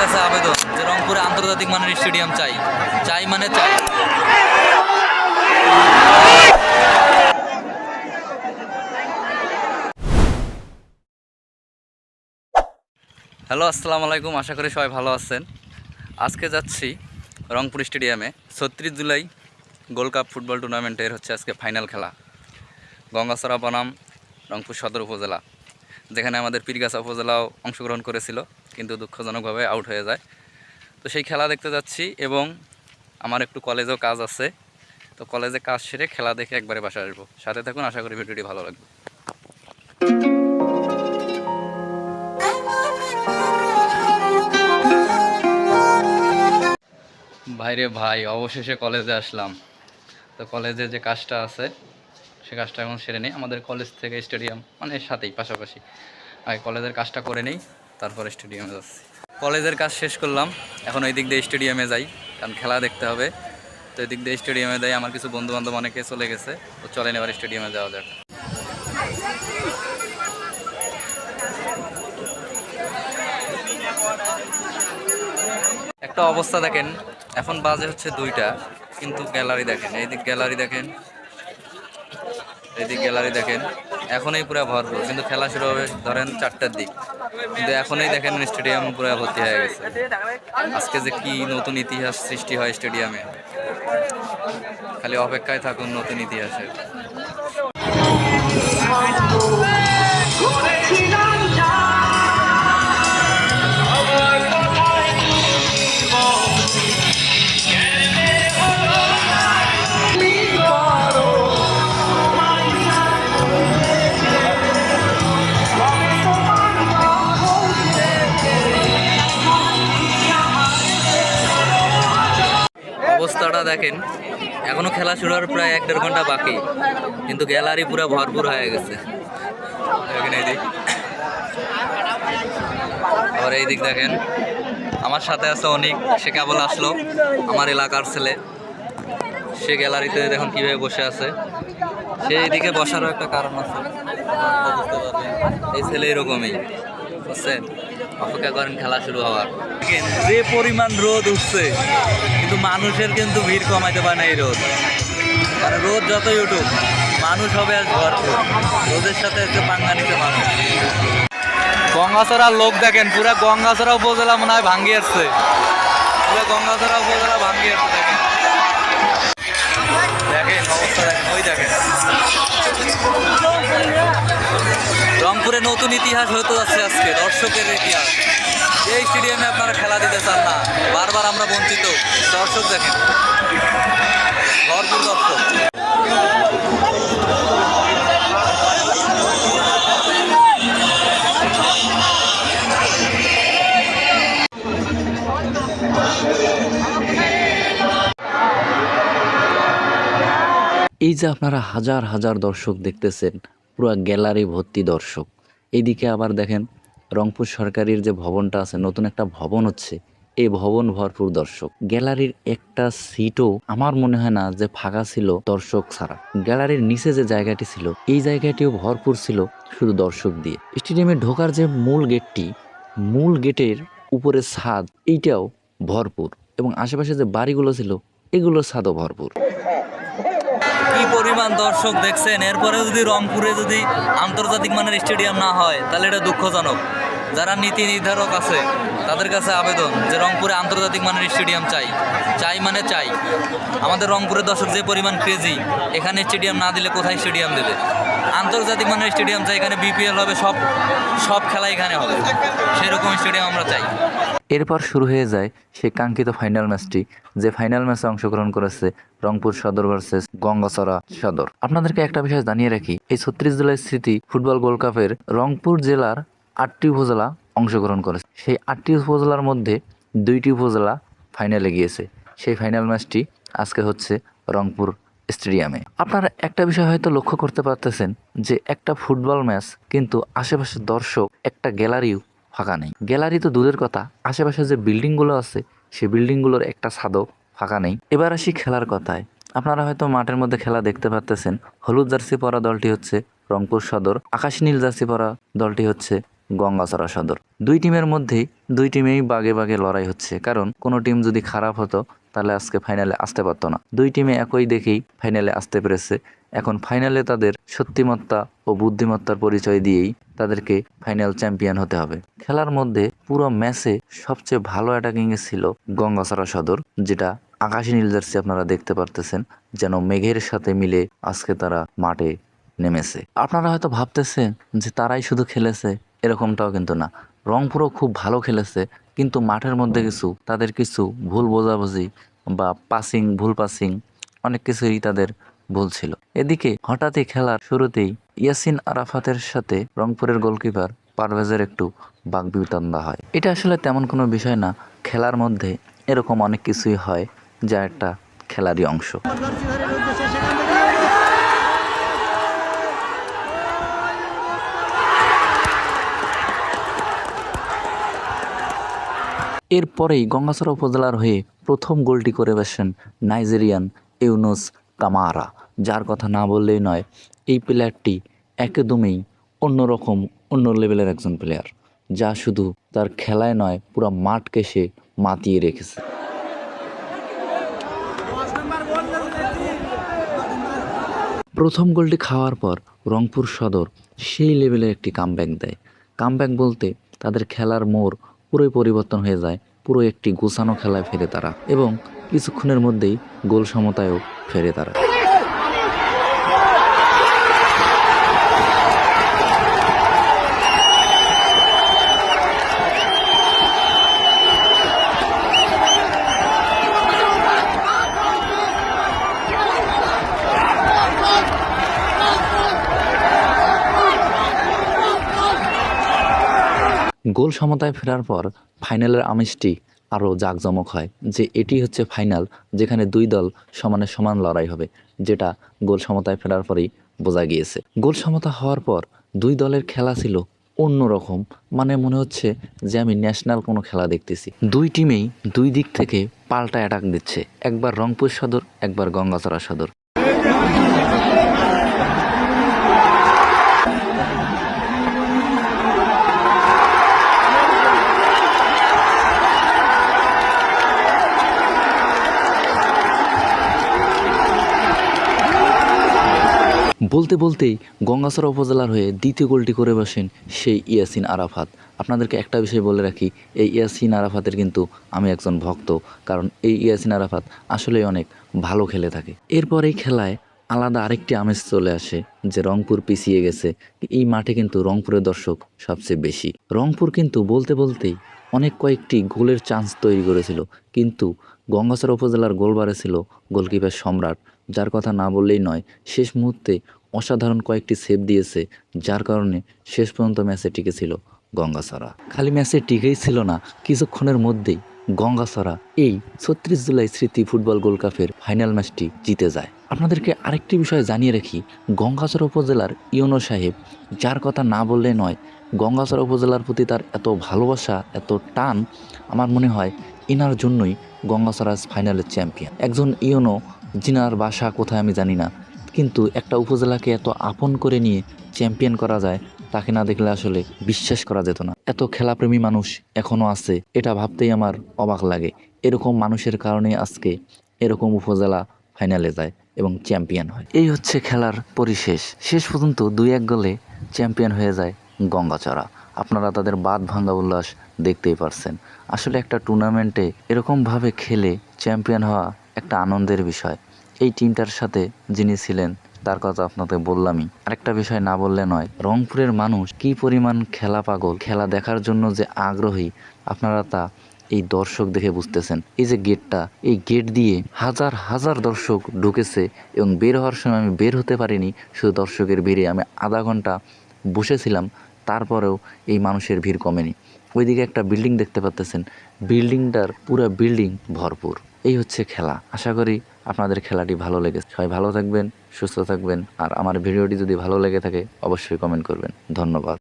কাছে আবেদন যে রংপুরে আন্তর্জাতিক মানের স্টেডিয়াম চাই। চাই মানে চাই। হ্যালো, আসসালামু আলাইকুম। আশা করি সবাই ভালো আছেন। আজকে যাচ্ছি রংপুর স্টেডিয়ামে। ছত্রিশ জুলাই গোল্ড কাপ ফুটবল টুর্নামেন্টের হচ্ছে আজকে ফাইনাল খেলা। গঙ্গাসরা বনাম, রংপুর সদর উপজেলা, যেখানে আমাদের পীরগাছা উপজেলাও অংশগ্রহণ করেছিল। কিন্তু দুঃখজনকভাবে আউট হয়ে যায়। তো সেই খেলা দেখতে যাচ্ছি এবং আমার একটু কলেজেও কাজ আছে। তো কলেজে কাজ সেরে খেলা দেখে একবারে বাসা আসব। সাথে থাকুন, আশা করি ভিডিওটি ভালো লাগবে। ভাইরে ভাই, অবশেষে কলেজে আসলাম। তো কলেজে যে কাজটা আছে, সে কাজটা এখন সেরে নেই। আমাদের কলেজ থেকে স্টেডিয়াম মানে সাথেই, পাশাপাশি। আগে কলেজের কাজটা করে নেই। তারপরে স্টেডিয়ামে যাচ্ছি। কলেজের কাজ শেষ করলাম। এখন ওই দিক দিয়ে স্টেডিয়ামে যাই, কারণ খেলা দেখতে হবে। তো এই দিক দিয়ে স্টেডিয়ামে যাই, আমার কিছু বন্ধু বান্ধব অনেকে চলে গেছে। তো চলেন এবার স্টেডিয়ামে যাওয়া যাক। একটা অবস্থা দেখেন, এখন বাজে হচ্ছে দুইটা, কিন্তু গ্যালারি দেখেন। এইদিক গ্যালারি দেখেন। এইদিক গ্যালারি দেখেন। এখনই পুরো ভরপুর, কিন্তু খেলা শুরু হবে ধরেন চারটার দিক। কিন্তু এখনই দেখেন স্টেডিয়াম পুরো ভর্তি হয়ে গেছে। আজকে যে কি নতুন ইতিহাস সৃষ্টি হয় স্টেডিয়ামে। খালি অপেক্ষায় থাকুন নতুন ইতিহাসের। দেখেন, এখনও খেলা শুরু হওয়ার প্রায় এক দেড় ঘণ্টা বাকি, কিন্তু গ্যালারি পুরো ভরপুর হয়ে গেছে। দেখেন আবার এই দিক দেখেন, আমার সাথে আছে অনেক, সে কেবল আসলো, আমার এলাকার ছেলে। সে গ্যালারিতে দেখুন কীভাবে বসে আছে। সে এইদিকে বসারও একটা কারণ আছে। এই ছেলে এরকমই। বুঝছেন অপেক্ষা করেন, খেলা শুরু হওয়ার। যে পরিমাণ রোদ উঠছে, কিন্তু মানুষের কিন্তু ভিড় কমাইতে পারে না এই রোদ। মানে রোদ যতই উঠুক, মানুষ হবে আজ ভরপুর। রোদের সাথে একটু পাঙ্গা নিতে মানুষ গঙ্গাছড়ার লোক দেখেন, পুরা গঙ্গাছড়া উপজেলা মনে হয় ভাঙ্গি আসছে পুরো গঙ্গাছড়া উপজেলা ভাঙ্গি আসছে দেখেন। ওই দেখেন। রংপুরে নতুন ইতিহাস হতে যাচ্ছে আজকে, দর্শকের ইতিহাস। এই স্টেডিয়ামে আপনারা খেলা দিতে চান না, বারবার আমরা বঞ্চিত। দর্শক দেখেন, ভরপুর দর্শক। এই যে আপনারা হাজার হাজার দর্শক দেখতেছেন, পুরো গ্যালারি ভর্তি দর্শক। এদিকে আবার দেখেন, রংপুর সরকারির যে ভবনটা আছে, নতুন একটা ভবন হচ্ছে, এই ভবন ভরপুর দর্শক। গ্যালারির একটা সিটও আমার মনে হয় না যে ফাঁকা ছিল দর্শক ছাড়া। গ্যালারির নিচে যে জায়গাটি ছিল, এই জায়গাটিও ভরপুর ছিল শুধু দর্শক দিয়ে। স্টেডিয়ামে ঢোকার যে মূল গেটটি, মূল গেটের উপরে ছাদ, এইটাও ভরপুর এবং আশেপাশে যে বাড়িগুলো ছিল, এগুলোর ছাদও ভরপুর। কি পরিমাণ দর্শক দেখছেন? এরপরে যদি রংপুরে যদি আন্তর্জাতিক মানের স্টেডিয়াম না হয়, তাহলে এটা দুঃখজনক। যারা নীতি নির্ধারক আছে, তাদের কাছে আবেদন যে রংপুরে আন্তর্জাতিক মানের স্টেডিয়াম চাই। চাই মানে চাই। আমাদের রংপুরের দর্শক যে পরিমাণ ক্রেজি এখানে স্টেডিয়াম না দিলে কোথায় স্টেডিয়াম দেবে? আন্তর্জাতিক মানের স্টেডিয়াম চাই, এখানে বিপিএল হবে, সব সব খেলা এখানে হবে। সেরকম স্টেডিয়াম আমরা চাই। এরপর শুরু হয়ে যায় সেই কাঙ্ক্ষিত ফাইনাল ম্যাচটি যে ফাইনাল ম্যাচে অংশগ্রহণ করেছে রংপুর সদর ভার্সেস গঙ্গাচড়া সদর। আপনাদেরকে একটা বিষয় জানিয়ে রাখি, এই ছত্রিশ জেলার স্মৃতি ফুটবল গোল্ড কাপের রংপুর জেলার আটটি উপজেলা অংশগ্রহণ করেছে। সেই আটটি উপজেলার মধ্যে দুইটি উপজেলা ফাইনালে গিয়েছে। সেই ফাইনাল ম্যাচটি আজকে হচ্ছে রংপুর স্টেডিয়ামে। আপনারা একটা বিষয় হয়তো লক্ষ্য করতে পারতেছেন যে একটা ফুটবল ম্যাচ কিন্তু আশেপাশের দর্শক, একটা গ্যালারিও ফাঁকা নেই। গ্যালারি তো দূরের কথা, আশেপাশে যে বিল্ডিংগুলো আছে সেই বিল্ডিংগুলোর একটা ছাদও ফাঁকা নেই। এবার আসি খেলার কথায়। আপনারা হয়তো মাঠের মধ্যে খেলা দেখতে পারতেছেন। হলুদ জার্সি পরা দলটি হচ্ছে রংপুর সদর, আকাশ নীল জার্সি পরা দলটি হচ্ছে গঙ্গাচড়া সদর। দুই টিমের মধ্যেই, দুই টিমেই বাগে বাগে লড়াই হচ্ছে। কারণ, কোনো টিম যদি খারাপ হতো, তাহলে আজকে ফাইনালে আসতে পারতো না। দুই টিমে একই দেখেই ফাইনালে আসতে পেরেছে। এখন ফাইনালে তাদের সত্যিমত্তা ও বুদ্ধিমত্তার পরিচয় দিয়েই তাদেরকে ফাইনাল চ্যাম্পিয়ন হতে হবে। খেলার মধ্যে পুরো ম্যাচে সবচেয়ে ভালো অ্যাটাকিংয়ে ছিল গঙ্গাচড়া সদর, যেটা আকাশী নীল জার্সি আপনারা দেখতে পারতেছেন, যেন মেঘের সাথে মিলে আজকে তারা মাঠে নেমেছে। আপনারা হয়তো ভাবতেছেন যে তারাই শুধু খেলেছে এরকমটাও কিন্তু না। রংপুরও খুব ভালো খেলেছে কিন্তু মাঠের মধ্যে কিছু তাদের কিছু ভুল বোঝাবুঝি বা পাসিং ভুল পাসিং অনেক কিছুই তাদের ভুল ছিল। এদিকে হঠাৎই খেলার শুরুতেই ইয়াসিন আরাফাতের সাথে রংপুরের গোলকিপার পারভেজের একটু বাগবিতন্দা হয়। এটা আসলে তেমন কোনো বিষয় না খেলার মধ্যে এরকম অনেক কিছুই হয় যা একটা খেলারই অংশ। এরপরেই গঙ্গাচড়া উপজেলার হয়ে প্রথম গোলটি করে বসেন নাইজেরিয়ান ইউনুস কামারা, যার কথা না বললেই নয়, এই প্লেয়ারটি একদমই অন্যরকম, অন্য লেভেলের একজন প্লেয়ার যা শুধু তার খেলায় নয়, পুরো মাঠকে সে মাতিয়ে রেখেছে। প্রথম গোলটি খাওয়ার পর রংপুর সদর সেই লেভেলের একটি কামব্যাক দেয়। কামব্যাক বলতে তাদের খেলার মোড় পুরোই পরিবর্তন হয়ে যায় পুরো একটি গোছানো খেলায় ফেরে তারা এবং কিছুক্ষণের মধ্যেই গোল সমতায়ও ফেরে তারা। গোল সমতায় ফেরার পর ফাইনালের আমেজটি আরও জাঁকজমক হয়, যে এটি হচ্ছে ফাইনাল যেখানে দুই দল সমানে সমান লড়াই হবে, যেটা গোল সমতায় ফেরার পরেই বোঝা গিয়েছে। গোল সমতা হওয়ার পর দুই দলের খেলা ছিল অন্যরকম মানে মনে হচ্ছে যে আমি ন্যাশনাল কোনো খেলা দেখতেছি। দুই টিমেই দুই দিক থেকে পাল্টা অ্যাটাক দিচ্ছে, একবার রংপুর সদর, একবার গঙ্গাচড়া সদর। বলতে বলতেই গঙ্গাচড়া উপজেলার হয়ে দ্বিতীয় গোলটি করে বসেন সেই ইয়াসিন আরাফাত। আপনাদেরকে একটা বিষয় বলে রাখি, এই ইয়াসিন আরাফাতের কিন্তু আমি একজন ভক্ত, কারণ এই ইয়াসিন আরাফাত আসলেই অনেক ভালো খেলে থাকে। এরপর এই খেলায় আলাদা আরেকটি আমেজ চলে আসে, যে রংপুর পিছিয়ে গেছে। এই মাঠে কিন্তু রংপুরের দর্শক সবচেয়ে বেশি। রংপুর কিন্তু বলতে বলতেই অনেক কয়েকটি গোলের চান্স তৈরি করেছিল, কিন্তু গঙ্গাচড়া উপজেলার গোলবারে ছিল গোলকিপার সম্রাট, যার কথা না বললেই নয়, শেষ মুহূর্তে অসাধারণ কয়েকটি সেভ দিয়েছে, যার কারণে শেষ পর্যন্ত ম্যাচে টিকেছিল গঙ্গাসরা। খালি ম্যাচে টিকেই ছিল না, কিছুক্ষণের মধ্যেই গঙ্গাসরা এই ছত্রিশ জুলাই স্মৃতি ফুটবল গোল্ড কাপের ফাইনাল ম্যাচটি জিতে যায়। আপনাদেরকে আরেকটি বিষয় জানিয়ে রাখি গঙ্গাচড়া উপজেলার ইউনো সাহেব, যার কথা না বললে নয় গঙ্গাচড়া উপজেলার প্রতি তার এত ভালোবাসা, এত টান, আমার মনে হয় এনার জন্যই গঙ্গাচড়া ফাইনালের চ্যাম্পিয়ন। একজন ইউনো জিনার বাসা কোথায় আমি জানি না কিন্তু একটা উপজেলাকে এত আপন করে নিয়ে চ্যাম্পিয়ন করা যায়, তাকে না দেখলে আসলে বিশ্বাস করা যেত না। এত খেলাপ্রেমী মানুষ এখনও আছে, এটা ভাবতেই আমার অবাক লাগে। এরকম মানুষের কারণে আজকে এরকম উপজেলা ফাইনালে যায় এবং চ্যাম্পিয়ন হয়। এই হচ্ছে খেলার পরিশেষ। শেষ পর্যন্ত দুই এক গোলে চ্যাম্পিয়ন হয়ে যায় গঙ্গাচড়া। আপনারা তাদের বাদ ভাঙ্গা উল্লাস দেখতেই পারছেন। আসলে একটা টুর্নামেন্টে এরকমভাবে খেলে চ্যাম্পিয়ন হওয়া একটা আনন্দের বিষয়। এই টিমটার সাথে যিনি ছিলেন, তার কথা আপনাদের বললামই। আরেকটা বিষয় না বললে নয়, রংপুরের মানুষ কি পরিমাণ খেলা পাগল, খেলা দেখার জন্য যে আগ্রহী, আপনারা তা এই দর্শক দেখে বুঝতেছেন। এই যে গেটটা, এই গেট দিয়ে হাজার হাজার দর্শক ঢুকেছে এবং বের হওয়ার সময় আমি বের হতে পারিনি, শুধু দর্শকের ভিড়ে। আমি আধা ঘণ্টা বসেছিলাম, তারপরেও এই মানুষের ভিড় কমেনি। ওইদিকে একটা বিল্ডিং দেখতে পাচ্তেছেন বিল্ডিংটার পুরো বিল্ডিং ভরপুর। এই হচ্ছে খেলা। আশা করি আপনাদের খেলাটি ভালো লেগেছে। সবাই ভালো থাকবেন, সুস্থ থাকবেন, আর আমার ভিডিওটি যদি ভালো লেগে থাকে, অবশ্যই কমেন্ট করবেন। ধন্যবাদ।